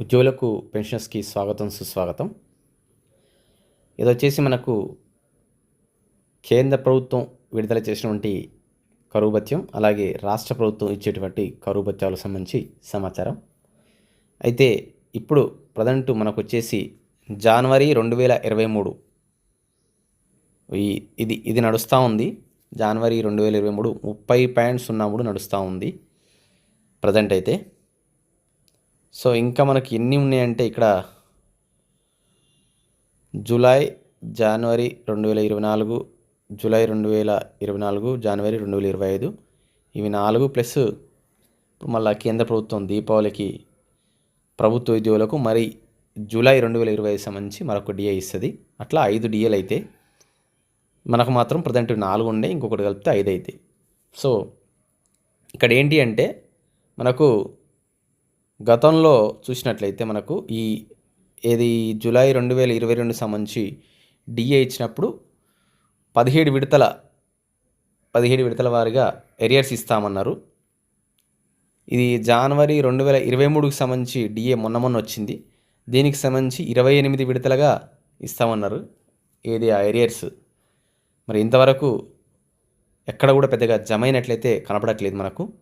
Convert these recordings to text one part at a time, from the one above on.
ఉద్యోగులకు పెన్షన్స్కి స్వాగతం సుస్వాగతం. ఇది వచ్చేసి మనకు కేంద్ర ప్రభుత్వం విడుదల చేసినటువంటి కరువు భత్యం అలాగే రాష్ట్ర ప్రభుత్వం ఇచ్చేటువంటి కరువు భత్యాలకు సంబంధించి సమాచారం. అయితే ఇప్పుడు ప్రజెంట్ మనకు వచ్చేసి జనవరి రెండు వేల ఇరవై మూడు. ఈ ఇది ఇది నడుస్తూ ఉంది. జనవరి రెండు వేల ఇరవై మూడు ముప్పై పాయింట్ సున్నా మూడు నడుస్తూ ఉంది ప్రజెంట్ అయితే. సో ఇంకా మనకి ఎన్ని ఉన్నాయంటే ఇక్కడ జూలై జనవరి రెండు వేల ఇరవై నాలుగు జూలై రెండు వేల ఇరవై నాలుగు జనవరి రెండు వేల ఇరవై ఐదు. ఇవి నాలుగు ప్లస్ ఇప్పుడు మళ్ళీ కేంద్ర ప్రభుత్వం దీపావళికి ప్రభుత్వ ఉద్యోగులకు మరి జూలై రెండు వేల ఇరవై ఐదు సంబంధించి మరొక డిఏ ఇస్తుంది. అట్లా ఐదు డిఏలు అయితే మనకు మాత్రం ప్రజెంట్ నాలుగు ఉండే ఇంకొకటి కలిపితే ఐదు అవుతాయి సో ఇక్కడ ఏంటి అంటే మనకు గతంలో చూసినట్లయితే మనకు ఈ ఏది జూలై రెండు వేల ఇరవై రెండు సంబంధించి డిఏ ఇచ్చినప్పుడు పదిహేడు విడతల పదిహేడు విడతల వారిగా ఎరియర్స్ ఇస్తామన్నారు. ఇది జనవరి రెండు వేల ఇరవై మూడుకి సంబంధించి డిఏ మొన్న మొన్న వచ్చింది. దీనికి సంబంధించి ఇరవై ఎనిమిది విడతలుగా ఇస్తామన్నారు ఏది ఆ ఎరియర్స్. మరి ఇంతవరకు ఎక్కడ కూడా పెద్దగా జమ అయినట్లయితే కనపడట్లేదు మనకు.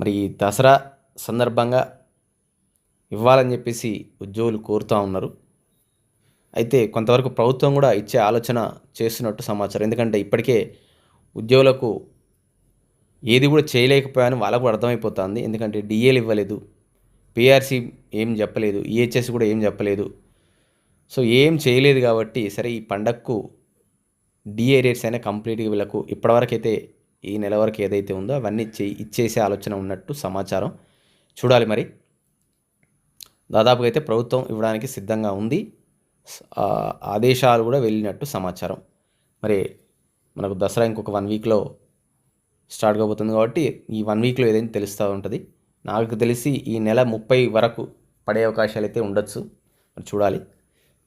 మరి దసరా సందర్భంగా ఇవ్వాలని చెప్పేసి ఉద్యోగులు కోరుతూ ఉన్నారు. అయితే కొంతవరకు ప్రభుత్వం కూడా ఇచ్చే ఆలోచన చేస్తున్నట్టు సమాచారం. ఎందుకంటే ఇప్పటికే ఉద్యోగులకు ఏది కూడా చేయలేకపోయాను వాళ్ళకు కూడా అర్థమైపోతుంది. ఎందుకంటే డిఏలు ఇవ్వలేదు పిఆర్సీ ఏం చెప్పలేదు ఈహెచ్ఎస్ కూడా ఏం చెప్పలేదు. సో ఏం చేయలేదు కాబట్టి సరే ఈ పండగకు డిఏ రేట్స్ అయినా కంప్లీట్గా వీళ్ళకు ఇప్పటివరకు అయితే ఈ నెల వరకు ఏదైతే ఉందో అవన్నీ ఇచ్చే ఇచ్చేసే ఆలోచన ఉన్నట్టు సమాచారం. చూడాలి మరి. దాదాపుగా అయితే ప్రభుత్వం ఇవ్వడానికి సిద్ధంగా ఉంది. ఆదేశాలు కూడా వెళ్ళినట్టు సమాచారం. మరి మనకు దసరా ఇంకొక వన్ వీక్లో స్టార్ట్ కాబోతుంది కాబట్టి ఈ వన్ వీక్లో ఏదైనా తెలుస్తూ ఉంటుంది. నాకు తెలిసి ఈ నెల ముప్పై వరకు పడే అవకాశాలు అయితే ఉండొచ్చు. మరి చూడాలి.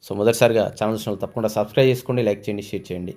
సో మొదటిసారిగా ఛానల్ తప్పకుండా సబ్స్క్రైబ్ చేసుకోండి లైక్ చేయండి షేర్ చేయండి.